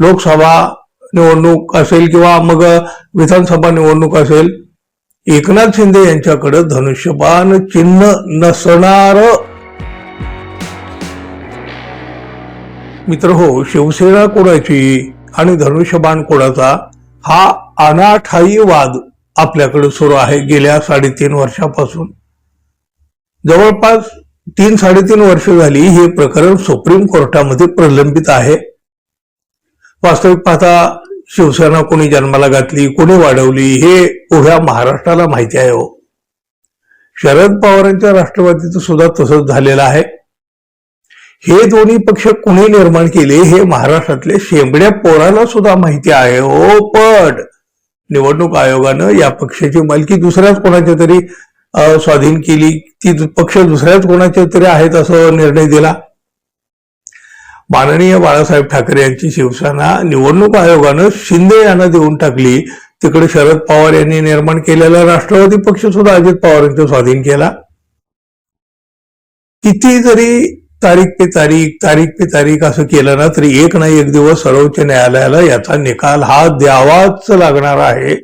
लोकसभा निवडणूक असेल किंवा मग विधानसभा निवडणूक असेल एकनाथ शिंदे यांच्याकडे धनुष्यबाण चिन्ह नसणार. मित्र हो शिवसेना कोणाची आणि धनुष्यबाण कोणाचा हा अनाठायी वाद आपल्याकडे सुरू आहे गेल्या साडेतीन वर्षापासून. जवळपास तीन साडेतीन वर्ष झाली हे प्रकरण सुप्रीम कोर्टामध्ये प्रलंबित आहे. वास्तविक पाहता शिवसेना कोणी जन्माला घातली कोणी वाढवली हे उभ्या महाराष्ट्राला माहिती आहे हो. शरद पवारांच्या राष्ट्रवादीचं सुद्धा तसंच झालेलं आहे. हे दोन्ही पक्ष कुणी निर्माण केले हे महाराष्ट्रातले शेंबड्या पोराला सुद्धा माहिती आहे हो. पण निवडणूक आयोगानं या पक्षाची मालकी दुसऱ्याच कोणाच्या तरी स्वाधीन केली ती पक्ष दुसऱ्याच कोणाचे तरी आहेत असं निर्णय दिला. माननीय बाळासाहेब ठाकरे यांची शिवसेना निवडणूक आयोगानं शिंदे यांना देऊन टाकली. तिकडे शरद पवार यांनी निर्माण केलेला राष्ट्रवादी पक्ष सुद्धा अजित पवारांच्या स्वाधीन केला. किती जरी तारीख पे तारीख तारीख पे तारीख असं केलं ना तरी एक नाही एक दिवस सर्वोच्च न्यायालयाला याचा निकाल हा द्यावाच लागणार आहे.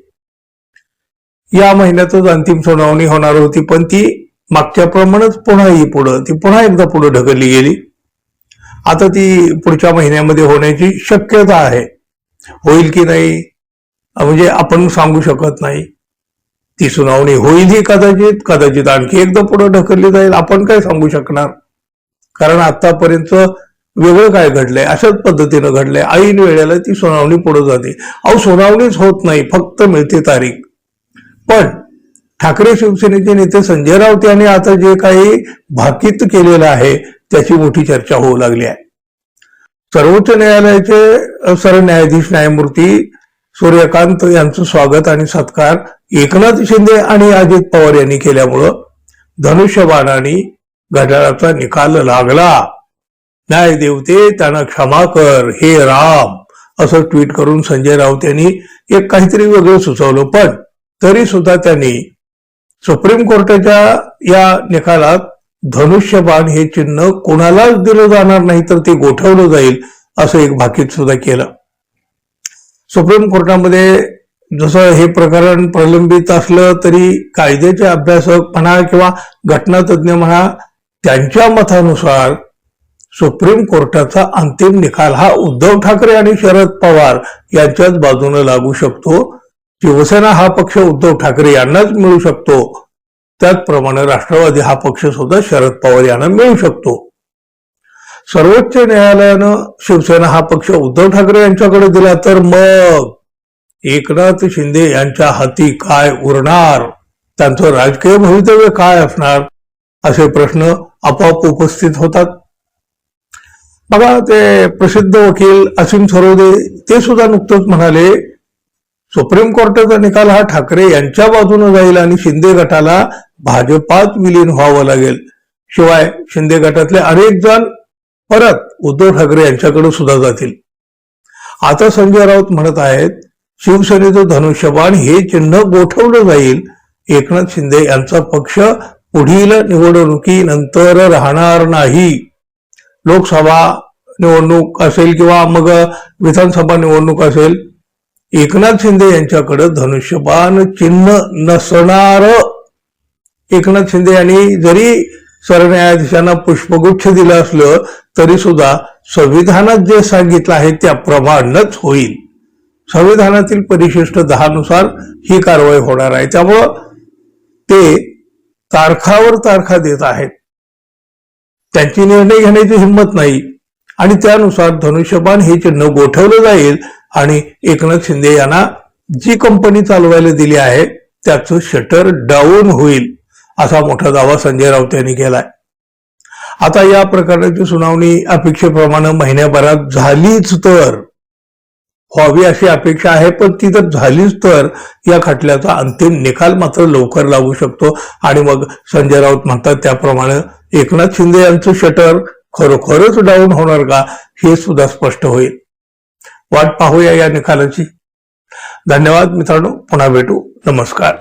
या महिन्यातच अंतिम सुनावणी होणार होती पण ती मागच्याप्रमाणेच पुन्हा ही पुढं ती पुन्हा एकदा पुढे ढकलली गेली. आता ती पुढच्या महिन्यामध्ये होण्याची शक्यता आहे. होईल की नाही? म्हणजे आपण सांगू शकत नाही. ती सुनावणी होईल ही कदाचित कदाचित आणखी एकदा पुढे ढकलली जाईल. आपण काय सांगू शकणार? कारण आतापर्यंत वेगळं काय घडलंय? अशाच पद्धतीनं घडलंय. ऐन वेळेला ती सुनावणी पुढे जाते. अहो सुनावणीच होत नाही. फक्त मिळते तारीख. पण ठाकरे शिवसेनेचे नेते संजय राऊत यांनी आता जे काही भाकीत केलेलं आहे त्याची मोठी चर्चा होऊ लागली आहे. सर्वोच्च न्यायालयाचे सरन्यायाधीश न्यायमूर्ती सूर्यकांत यांचं स्वागत आणि सत्कार एकनाथ शिंदे आणि अजित पवार यांनी केल्यामुळं धनुष्यबाणाने घड्याळाचा निकाल लागला. न्यायदेवते त्यांना क्षमा कर हे राम असं ट्विट करून संजय राऊत यांनी एक काहीतरी वेगळं सुचवलं पण तरी सुद्धा त्यांनी सुप्रीम कोर्टाच्या या निकालात धनुष्यबाण हे चिन्ह कोणालाच दिलं जाणार नाही तर ते गोठवलं जाईल असं एक भाकीत सुद्धा केलं. सुप्रीम कोर्टामध्ये जसं हे प्रकरण प्रलंबित असलं तरी कायद्याचे अभ्यासक म्हणा किंवा घटनातज्ञ म्हणा त्यांच्या मतानुसार सुप्रीम कोर्टाचा अंतिम निकाल हा उद्धव ठाकरे आणि शरद पवार यांच्याच बाजूने लागू शकतो. शिवसेना हा पक्ष उद्धव ठाकरे यांनाच मिळू शकतो. त्याचप्रमाणे राष्ट्रवादी हा पक्ष सुद्धा शरद पवार यांना मिळू शकतो. सर्वोच्च न्यायालयानं शिवसेना हा पक्ष उद्धव ठाकरे यांच्याकडे दिला तर मग एकनाथ शिंदे यांच्या हाती काय उरणार? त्यांचं राजकीय भवितव्य काय असणार? असे प्रश्न आपोआप उपस्थित होतात. बघा ते प्रसिद्ध वकील असीम सरोदे ते सुद्धा नुकतंच म्हणाले सुप्रीम कोर्टाचा निकाल हा ठाकरे यांच्या बाजूने जाईल आणि शिंदे गटाला भाजपात विलीन व्हावं लागेल. शिवाय शिंदे गटातले अनेक जण परत उद्धव ठाकरे यांच्याकडे सुद्धा जातील. आता संजय राऊत म्हणत आहेत शिवसेनेचं धनुष्यबाण हे चिन्ह गोठवलं जाईल. एकनाथ शिंदे यांचा पक्ष पुढील निवडणुकीनंतर राहणार नाही. लोकसभा निवडणूक असेल किंवा मग विधानसभा निवडणूक असेल एकनाथ शिंदे यांच्याकडे धनुष्यबाण चिन्ह नसणार एकनाथ शिंदे यांनी जरी सरन्यायाधीशांना पुष्पगुच्छ दिलं असलं तरी सुद्धा संविधानात जे सांगितलं आहे त्याप्रमाणेच होईल. संविधानातील परिशिष्ट दहानुसार ही कारवाई होणार आहे. त्यामुळं ते तारखावर तारखा देत आहेत. त्यांची निर्णय घेण्याची हिंमत नाही. आणि त्यानुसार धनुष्यबाण हे चिन्ह गोठवलं जाईल आणि एकनाथ शिंदे यांना जी कंपनी चालवायला दिली आहे त्याचं शटर डाऊन होईल असा मोठा दावा संजय राऊत यांनी केलाय. आता या प्रकरणाची सुनावणी अपेक्षेप्रमाणे महिन्याभरात झालीच तर. व्हावी अशी अपेक्षा आहे पण ती जर झालीच तर. या खटल्याचा अंतिम निकाल मात्र लवकर लागू शकतो. आणि मग संजय राऊत म्हणतात त्याप्रमाणे एकनाथ शिंदे यांचं शटर खरोखरच डाऊन होणार का हे सुद्धा स्पष्ट होईल. वाट पाहूया या निकालाची. धन्यवाद मित्रांनो. पुन्हा भेटू. नमस्कार.